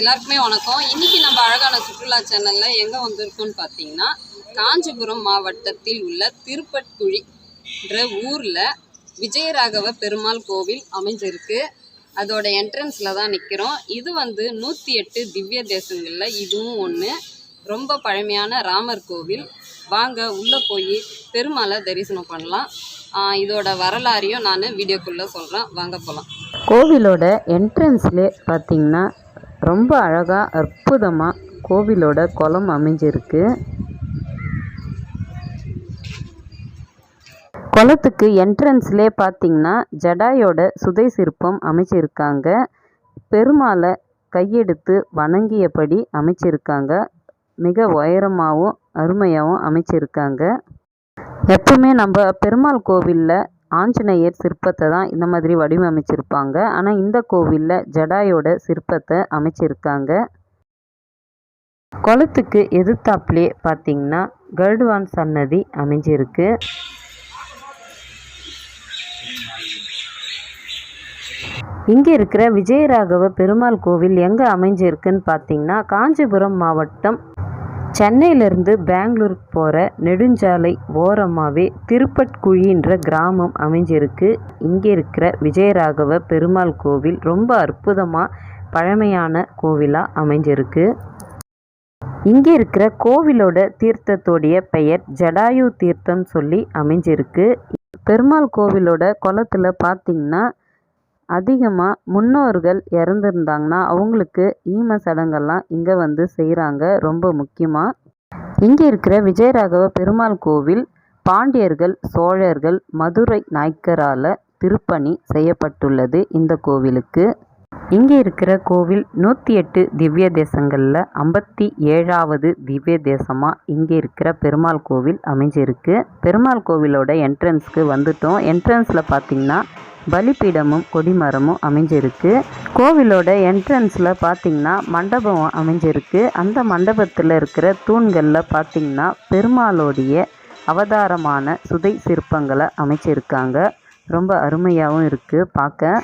எல்லாருக்குமே வணக்கம். இன்னைக்கு நம்ம அழகான சுற்றுலா சேனல்ல எங்க வந்திருக்கோம்னு பார்த்தீங்கன்னா காஞ்சிபுரம் மாவட்டத்தில் உள்ள திருப்பட்குழின்ற ஊர்ல விஜயராகவ பெருமாள் கோவில் அமைஞ்சிருக்கு. அதோட என்ட்ரன்ஸ்ல தான் நிற்கிறோம் இது வந்து நூற்றி எட்டு திவ்ய தேசங்களில் இதுவும் ஒன்று ரொம்ப பழமையான ராமர் கோவில். வாங்க உள்ளே போய் பெருமாளை தரிசனம் பண்ணலாம். இதோட வரலாறையும் நான் வீடியோக்குள்ளே சொல்கிறேன் வாங்க போகலாம் கோவிலோட என்ட்ரன்ஸ்லே பார்த்தீங்கன்னா ரொம்ப அழகாக அற்புதமாக கோவிலோட குளம் அமைஞ்சிருக்கு. குளத்துக்கு என்ட்ரன்ஸ்லே பார்த்தீங்கன்னா ஜடாயோட சுதை சிற்பம் அமைச்சிருக்காங்க. பெருமாளை கையெடுத்து வணங்கியபடி அமைச்சிருக்காங்க. மிக உயரமாகவும் அருமையாகவும் அமைச்சிருக்காங்க. எப்பவுமே நம்ம பெருமாள் கோவிலில் ஆஞ்சநேயர் சிற்பத்தை தான் இந்த மாதிரி வடிவமைச்சிருப்பாங்க. ஆனால் இந்த கோவிலில் ஜடாயோட சிற்பத்தை அமைச்சிருக்காங்க. குளத்துக்கு எதிர்த்தாப்புலே பார்த்தீங்கன்னா கருடுவான் சன்னதி அமைஞ்சிருக்கு. இங்கே இருக்கிற விஜயராகவ பெருமாள் கோவில் எங்கே அமைஞ்சிருக்குன்னு பார்த்தீங்கன்னா காஞ்சிபுரம் மாவட்டம் சென்னையிலேருந்து பெங்களூருக்கு போகிற நெடுஞ்சாலை ஓரமாகவே திருப்பட்குழின்ற கிராமம் அமைஞ்சிருக்கு. இங்கே இருக்கிற விஜயராகவ பெருமாள் கோவில் ரொம்ப அற்புதமாக பழமையான கோவிலாக அமைஞ்சிருக்கு. இங்கே இருக்கிற கோவிலோட தீர்த்தத்தோடைய பெயர் ஜடாயு தீர்த்தம் சொல்லி அமைஞ்சிருக்கு. பெருமாள் கோவிலோட குளத்தில் பார்த்தீங்கன்னா அதிகமாக முன்னோர்கள் இறந்துருந்தாங்கன்னா அவங்களுக்கு ஈம சடங்கெல்லாம் இங்கே வந்து செய்கிறாங்க ரொம்ப முக்கியமாக இங்கே இருக்கிற விஜயராகவ பெருமாள் கோவில் பாண்டியர்கள் சோழர்கள் மதுரை நாயக்கரால் திருப்பணி செய்யப்பட்டுள்ளது இந்த கோவிலுக்கு. இங்கே இருக்கிற கோவில் நூற்றி எட்டு திவ்ய தேசங்களில் ஐம்பத்தி ஏழாவது திவ்ய தேசமாக இங்கே இருக்கிற பெருமாள் கோவில் அமைஞ்சிருக்கு. பெருமாள் கோவிலோட என்ட்ரன்ஸ்க்கு வந்துட்டோம். என்ட்ரன்ஸில் பார்த்தீங்கன்னா பலிப்பீடமும் கொடிமரமும் அமைஞ்சிருக்கு. கோவிலோட என்ட்ரன்ஸில் பார்த்தீங்கன்னா மண்டபம் அமைஞ்சிருக்கு. அந்த மண்டபத்தில் இருக்கிற தூண்களில் பார்த்தீங்கன்னா பெருமாளோடைய அவதாரமான சுதை சிற்பங்களை அமைச்சிருக்காங்க. ரொம்ப அருமையாகவும் இருக்குது பார்க்க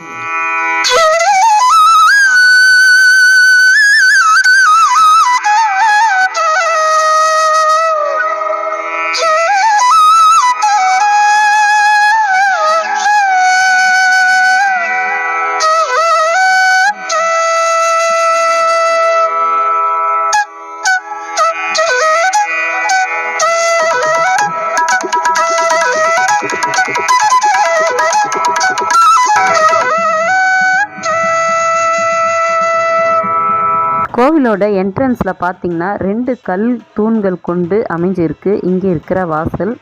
கோயிலோட என்ட்ரன்ஸில் பார்த்தீங்கன்னா ரெண்டு கல் தூண்கள் கொண்டு அமைஞ்சிருக்கு. இங்கே இருக்கிற வாசல்.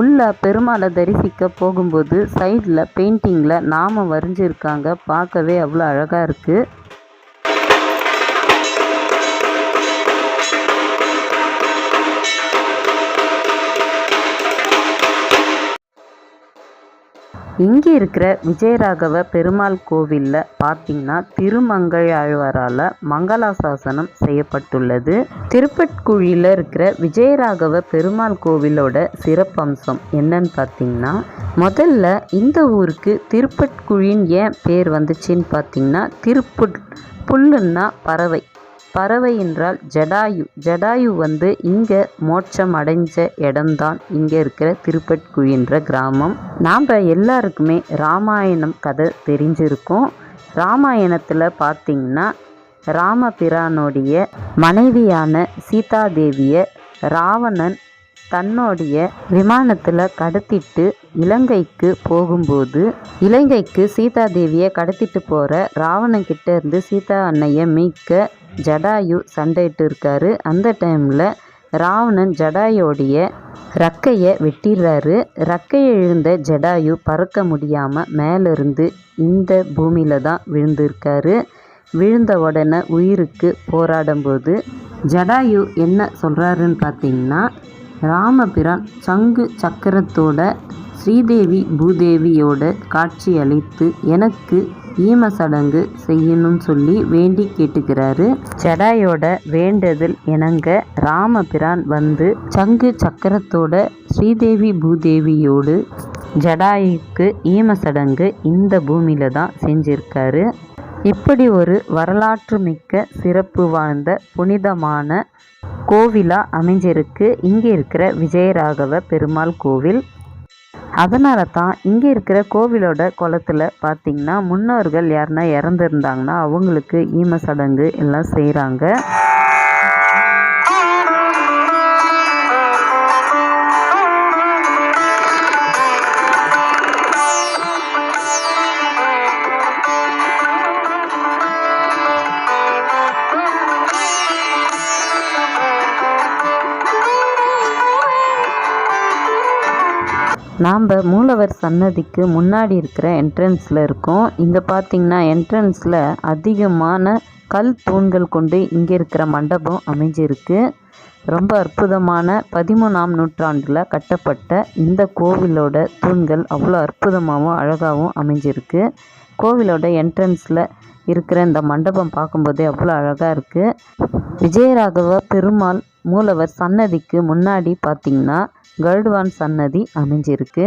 உள்ள பெருமாளை தரிசிக்க போகும்போது சைடில் பெயிண்டிங்கில் நாமம் வரைஞ்சிருக்காங்க. பார்க்கவே அவ்வளோ அழகாக இருக்குது இங்கே இருக்கிற விஜயராகவ பெருமாள் கோவிலில் பார்த்தீங்கன்னா திருமங்கையாழ்வாரால் மங்களாசாசனம் செய்யப்பட்டுள்ளது. திருப்பட்குழியில் இருக்கிற விஜயராகவ பெருமாள் கோவிலோட சிறப்பம்சம் என்னன்னு பார்த்தீங்கன்னா முதல்ல இந்த ஊருக்கு திருப்பட்குழின்னு ஏன் பேர் வந்துச்சுன்னு பார்த்தீங்கன்னா திருப்புட் புல்லுன்னா பறவை. பறவை என்றால் ஜடாயு. ஜடாயு வந்து இங்கே மோட்சம் அடைஞ்ச இடம்தான். இங்கே இருக்கிற திருப்பட்குழின்ற கிராமம். நாம் எல்லாருக்குமே ராமாயணம் கதை தெரிஞ்சிருக்கும். ராமாயணத்தில் பார்த்திங்கன்னா ராமபிரானுடைய மனைவியான சீதாதேவியை ராவணன் தன்னுடைய விமானத்தில் கடத்திட்டு இலங்கைக்கு போகும்போது இலங்கைக்கு சீதாதேவியை கடத்திட்டு போகிற ராவணன் கிட்ட இருந்து சீதா அன்னையை மீட்க ஜடாயு சண்டையிட்டு இருக்காரு. அந்த டைமில் ராவணன் ஜடாயோடைய ரக்கையை வெட்டிடுறாரு ரக்கையை இழுந்த ஜடாயு பறக்க முடியாமல் மேலிருந்து இந்த பூமியில் தான் விழுந்திருக்காரு. விழுந்த உடனே உயிருக்கு போராடும்போது ஜடாயு என்ன சொல்கிறாருன்னு பார்த்தீங்கன்னா ராமபிரான் சங்கு சக்கரத்தோட ஸ்ரீதேவி பூதேவியோட காட்சி அளித்து எனக்கு ஈம சடங்கு செய்யணும்னு சொல்லி வேண்டி கேட்டுக்கிறாரு. ஜடாயோட வேண்டுதல் இணங்க ராமபிரான் வந்து சங்கு சக்கரத்தோட ஸ்ரீதேவி பூதேவியோடு ஜடாயுக்கு ஈம சடங்கு இந்த பூமியில தான் செஞ்சிருக்காரு. இப்படி ஒரு வரலாற்று மிக்க சிறப்பு வாழ்ந்த புனிதமான கோவிலாக அமைஞ்சிருக்கு. இங்கே இருக்கிற விஜயராகவ பெருமாள் கோவில். அதனால தான் இங்கே இருக்கிற கோவிலோட குளத்தில் பார்த்தீங்கன்னா முன்னோர்கள் யாருன்னா இறந்துருந்தாங்கன்னா அவங்களுக்கு ஈம சடங்கு எல்லாம் செய்கிறாங்க நாம் மூலவர் சன்னதிக்கு முன்னாடி இருக்கிற என்ட்ரன்ஸில் இருக்கோம். இங்கே பார்த்தீங்கன்னா என்ட்ரன்ஸில் அதிகமான கல் தூண்கள் கொண்டு இங்கே இருக்கிற மண்டபம் அமைஞ்சிருக்கு. ரொம்ப அற்புதமான பதிமூணாம் நூற்றாண்டில் கட்டப்பட்ட இந்த கோவிலோட தூண்கள் அவ்வளோ அற்புதமாகவும் அழகாகவும் அமைஞ்சிருக்கு. கோவிலோட என்ட்ரன்ஸில் இருக்கிற இந்த மண்டபம் பார்க்கும்போதே அவ்வளோ அழகாக இருக்குது விஜயராகவ பெருமாள் மூலவர் சன்னதிக்கு முன்னாடி பார்த்தீங்கன்னா கருடுவான் சன்னதி அமைஞ்சிருக்கு.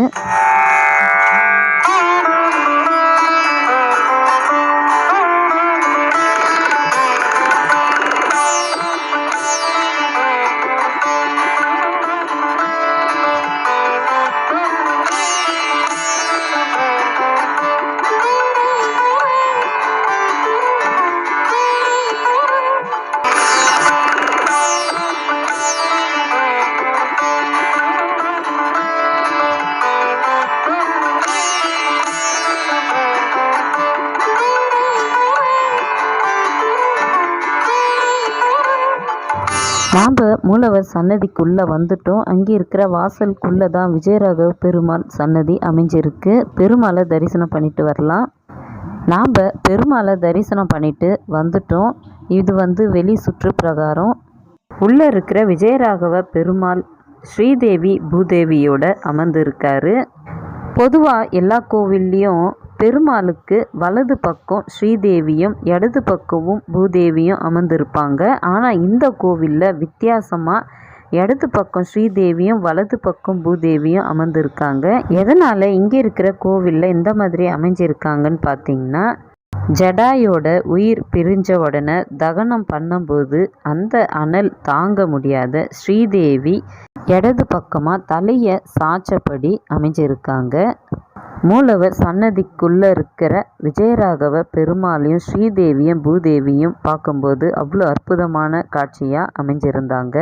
மூலவர் சன்னதிக்குள்ளே வந்துட்டோம். அங்கே இருக்கிற வாசலுக்குள்ளே தான் விஜயராகவ பெருமாள் சன்னதி அமைஞ்சிருக்கு. பெருமாளை தரிசனம் பண்ணிட்டு வரலாம். நாம் பெருமாளை தரிசனம் பண்ணிட்டு வந்துட்டோம். இது வந்து வெளி சுற்று பிரகாரம் உள்ளே இருக்கிற விஜயராகவ பெருமாள் ஸ்ரீதேவி பூதேவியோட அமர்ந்திருக்காரு. பொதுவாக எல்லா கோவில்லையும் பெருமாளுக்கு வலது பக்கம் ஸ்ரீதேவியும் இடது பக்கமும் பூதேவியும் அமர்ந்திருப்பாங்க. ஆனால் இந்த கோவிலில் வித்தியாசமாக இடது பக்கம் ஸ்ரீதேவியும் வலது பக்கம் பூதேவியும் அமர்ந்திருக்காங்க. எதனால் இங்கே இருக்கிற கோவிலில் இந்த மாதிரி அமைஞ்சிருக்காங்கன்னு பார்த்தீங்கன்னா ஜடாயோட உயிர் பிரிஞ்ச உடனே தகனம் பண்ணும்போது அந்த அனல் தாங்க முடியாத ஸ்ரீதேவி இடது பக்கமாக தலையை சாய்ச்சபடி அமைஞ்சிருக்காங்க. மூலவர் சன்னதிக்குள்ளே இருக்கிற விஜயராகவ பெருமாளையும் ஸ்ரீதேவியும் பூதேவியும் பார்க்கும்போது அவ்வளோ அற்புதமான காட்சியாக அமைஞ்சிருந்தாங்க.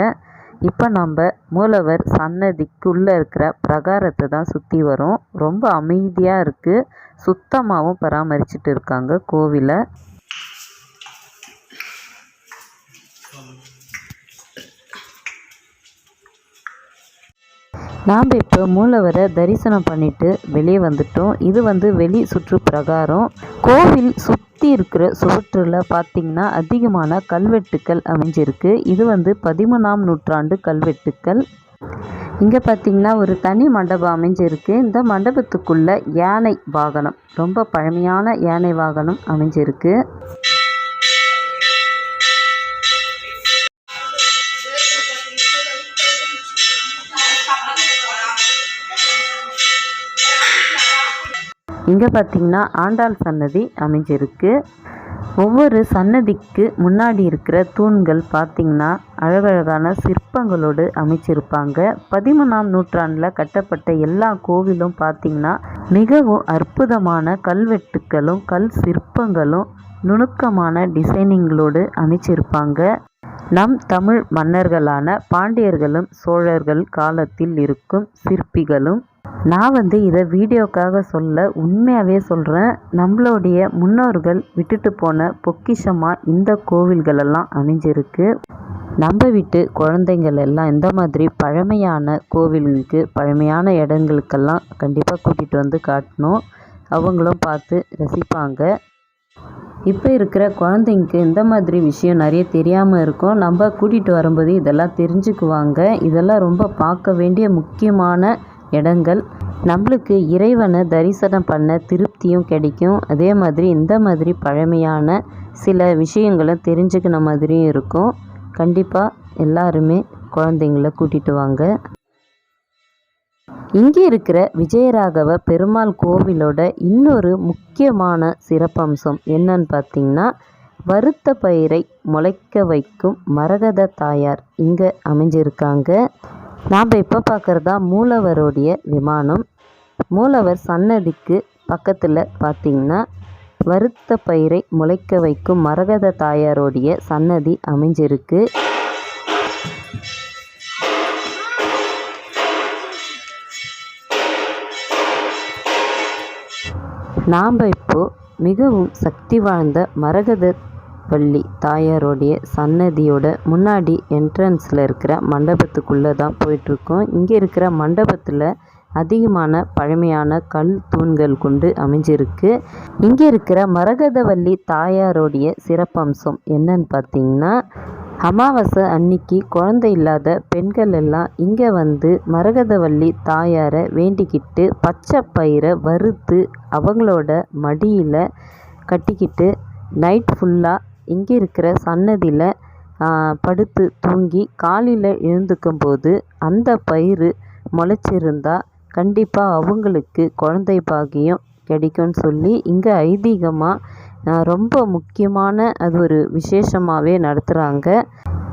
இப்போ நம்ம மூலவர் சன்னதிக்குள்ளே இருக்கிற பிரகாரத்தை தான் சுற்றி வரோம். ரொம்ப அமைதியாக இருக்குது சுத்தமாகவும் பராமரிச்சுட்டு இருக்காங்க கோவிலை. நாம் இப்போ மூலவரை தரிசனம் பண்ணிட்டு வெளியே வந்துட்டோம். இது வந்து வெளி சுற்று பிரகாரம். கோவில் சுற்றி இருக்கிற சுவற்றில் பார்த்திங்கன்னா அதிகமான கல்வெட்டுக்கள் அமைஞ்சிருக்கு. இது வந்து பதிமூணாம் நூற்றாண்டு கல்வெட்டுக்கள். இங்கே பார்த்தீங்கன்னா ஒரு தனி மண்டபம் அமைஞ்சிருக்கு. இந்த மண்டபத்துக்குள்ளே யானை வாகனம் ரொம்ப பழமையான யானை வாகனம் அமைஞ்சிருக்கு. இங்கே பார்த்தீங்கன்னா ஆண்டாள் சன்னதி அமைஞ்சிருக்கு. ஒவ்வொரு சன்னதிக்கு முன்னாடி இருக்கிற தூண்கள் பார்த்திங்கன்னா அழகழகான சிற்பங்களோடு அமைச்சிருப்பாங்க. பதிமூணாம் நூற்றாண்டில் கட்டப்பட்ட எல்லா கோவிலும் பார்த்தீங்கன்னா மிகவும் அற்புதமான கல்வெட்டுக்களும் கல் சிற்பங்களும் நுணுக்கமான டிசைனிங்களோடு அமைச்சிருப்பாங்க. நம் தமிழ் மன்னர்களான பாண்டியர்களும் சோழர்கள் காலத்தில் இருக்கும் சிற்பிகளும் நான் வந்து இதை வீடியோக்காக சொல்ல உண்மையாகவே சொல்கிறேன் நம்மளுடைய முன்னோர்கள் விட்டுட்டு போன பொக்கிஷமாக இந்த கோவில்களெல்லாம் அமைஞ்சிருக்கு. நம்ம வீட்டு குழந்தைங்கள் எல்லாம் இந்த மாதிரி பழமையான கோவிலுக்கு பழமையான இடங்களுக்கெல்லாம் கண்டிப்பாக கூட்டிகிட்டு வந்து காட்டணும். அவங்களும் பார்த்து ரசிப்பாங்க. இப்போ இருக்கிற குழந்தைங்களுக்கு இந்த மாதிரி விஷயம் நிறைய தெரியாமல் இருக்கும். நம்ம கூட்டிகிட்டு வரும்போது இதெல்லாம் தெரிஞ்சுக்குவாங்க. இதெல்லாம் ரொம்ப பார்க்க வேண்டிய முக்கியமான இடங்கள். நம்மளுக்கு இறைவனை தரிசனம் பண்ண திருப்தியும் கிடைக்கும். அதே மாதிரி இந்த மாதிரி பழமையான சில விஷயங்களும் தெரிஞ்சுக்கின மாதிரியும் இருக்கும். கண்டிப்பாக எல்லாருமே குழந்தைங்கள கூட்டிகிட்டு வாங்க. இங்கே இருக்கிற விஜயராகவ பெருமாள் கோவிலோட இன்னொரு முக்கியமான சிறப்பம்சம் என்னன்னு பார்த்தீங்கன்னா வறுத்த பயிரை முளைக்க வைக்கும் மரகத தாயார் இங்கே அமைஞ்சிருக்காங்க. நாம் இப்போ பார்க்குறதா மூலவருடைய விமானம். மூலவர் சன்னதிக்கு பக்கத்தில் பார்த்தீங்கன்னா வறுத்த பயிரை முளைக்க வைக்கும் மரகத தாயாரோடைய சன்னதி அமைஞ்சிருக்கு. நாம் இப்போ மிகவும் சக்தி வாய்ந்த மரகத பள்ளி தாயாரோடைய சன்னதியோட முன்னாடி என்ட்ரன்ஸில் இருக்கிற மண்டபத்துக்குள்ளே தான் போயிட்டுருக்கோம். இங்கே இருக்கிற மண்டபத்தில் அதிகமான பழமையான கல் தூண்கள் கொண்டு அமைஞ்சிருக்கு. இங்கே இருக்கிற மரகதவள்ளி தாயாரோடைய சிறப்பம்சம் என்னன்னு பார்த்தீங்கன்னா அமாவாசை அன்னைக்கு குழந்தை இல்லாத பெண்கள் எல்லாம் இங்கே வந்து மரகதவள்ளி தாயாரை வேண்டிக்கிட்டு பச்சை பயிரை வறுத்து அவங்களோட மடியில் கட்டிக்கிட்டு நைட் ஃபுல்லாக இங்கே இருக்கிற சன்னதியில் படுத்து தூங்கி காலையில் எழுந்துக்கும் போது அந்த பயிர் முளைச்சிருந்தா கண்டிப்பாக அவங்களுக்கு குழந்தை பாக்கியம் கிடைக்கும்னு சொல்லி இங்கே ஐதீகமாக ரொம்ப முக்கியமான அது ஒரு விசேஷமாகவே நடத்துகிறாங்க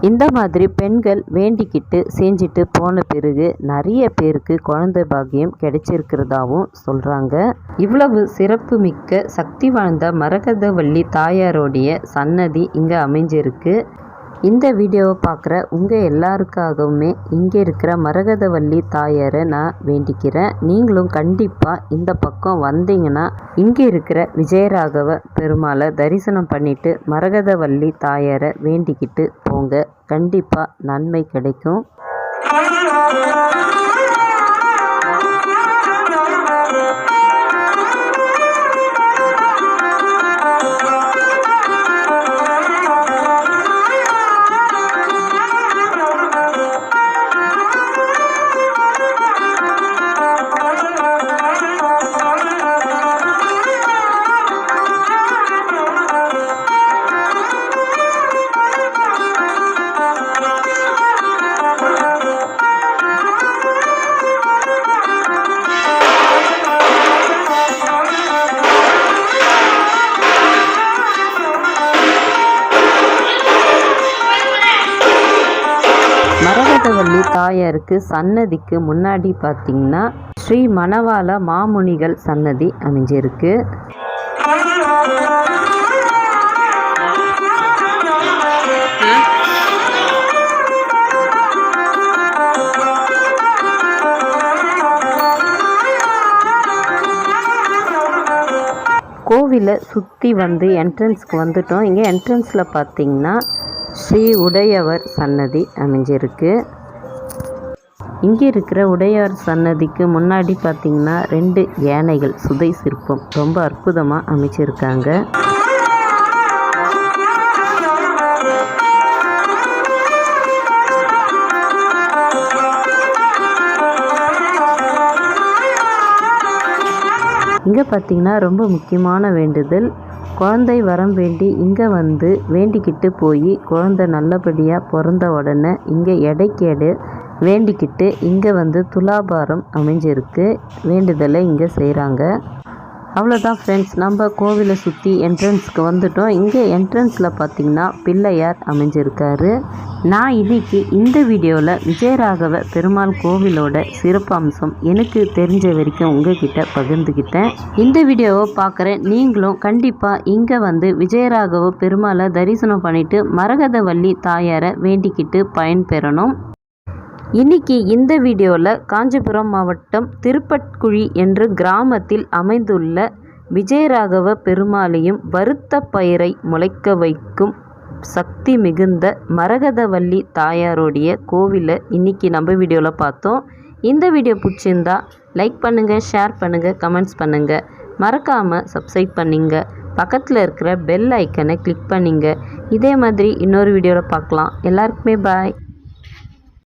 இந்த மாதிரி பெண்கள் வேண்டிக்கிட்டு செஞ்சுட்டு போன பிறகு நிறைய பேருக்கு குழந்தை பாக்கியம் கிடைச்சிருக்கிறதாவும் சொல்கிறாங்க இவ்வளவு சிறப்புமிக்க சக்தி வாழ்ந்த மரகதவள்ளி தாயாரோடைய சன்னதி இங்கே அமைஞ்சிருக்கு. இந்த வீடியோவை பார்க்குற உங்கள் எல்லாருக்காகவுமே இங்கே இருக்கிற மரகதவள்ளி தாயாரை நான் வேண்டிக்கிறேன். நீங்களும் கண்டிப்பாக இந்த பக்கம் வந்தீங்கன்னா இங்கே இருக்கிற விஜயராகவ பெருமாளை தரிசனம் பண்ணிவிட்டு மரகதவள்ளி தாயாரை வேண்டிக்கிட்டு போங்க கண்டிப்பாக நன்மை கிடைக்கும். மரகதவள்ளி சன்னதிக்கு முன்னாடி பார்த்தீங்கன்னா ஸ்ரீ மணவாள மாமுனிகள் சன்னதி அமைஞ்சிருக்கு. கோவிலை சுற்றி வந்து என்ட்ரன்ஸ்க்கு வந்துட்டோம். இங்கே என்ட்ரன்ஸில் பார்த்தீங்கன்னா ஸ்ரீ உடையவர் சன்னதி அமைஞ்சிருக்கு. இங்கே இருக்கிற உடையார் சன்னதிக்கு முன்னாடி பார்த்தீங்கன்னா ரெண்டு யானைகள் சுதை சிற்பம். ரொம்ப அற்புதமாக அமைச்சிருக்காங்க. இங்கே பார்த்தீங்கன்னா ரொம்ப முக்கியமான வேண்டுதல். குழந்தை வரம் வேண்டி இங்கே வந்து வேண்டிக்கிட்டு போய் குழந்தை நல்லபடியாக பிறந்த உடனே இங்கே எடைக்கேடு வேண்டிக்கிட்டு இங்கே வந்து துலாபாரம் அமைஞ்சிருக்கு. வேண்டுதலை இங்கே செய்கிறாங்க அவ்வளோதான் ஃப்ரெண்ட்ஸ் நம்ம கோவிலை சுற்றி என்ட்ரன்ஸ்க்கு வந்துட்டோம். இங்கே என்ட்ரன்ஸில் பார்த்திங்கன்னா பிள்ளையார் அமைஞ்சிருக்காரு. நான் இன்னைக்கு இந்த வீடியோவில் விஜயராகவ பெருமாள் கோவிலோட சிறப்பம்சம் எனக்கு தெரிஞ்ச வரைக்கும் உங்ககிட்ட பகிர்ந்துக்கிட்டேன் இந்த வீடியோவை பார்க்குற நீங்களும் கண்டிப்பாக இங்கே வந்து விஜயராகவ பெருமாளை தரிசனம் பண்ணிவிட்டு மரகதவள்ளி தாயாரை வேண்டிக்கிட்டு பயன்பெறணும். இன்னைக்கு இந்த வீடியோவில் காஞ்சிபுரம் மாவட்டம் திருப்பட்குழி என்ற கிராமத்தில் அமைந்துள்ள விஜயராகவ பெருமாளையும் வறுத்த பயிரை முளைக்க வைக்கும் சக்தி மிகுந்த மரகதவள்ளி தாயாருடைய கோவிலை இன்னைக்கு நம்ம வீடியோவில் பார்த்தோம். இந்த வீடியோ பிடிச்சிருந்தா லைக் பண்ணுங்கள் ஷேர் பண்ணுங்கள் கமெண்ட்ஸ் பண்ணுங்கள் மறக்காமல் சப்ஸ்கிரைப் பண்ணிங்க. பக்கத்தில் இருக்கிற பெல் ஐக்கனை கிளிக் பண்ணிங்க. இதே மாதிரி இன்னொரு வீடியோவில் பார்க்கலாம். எல்லாருக்குமே பாய்.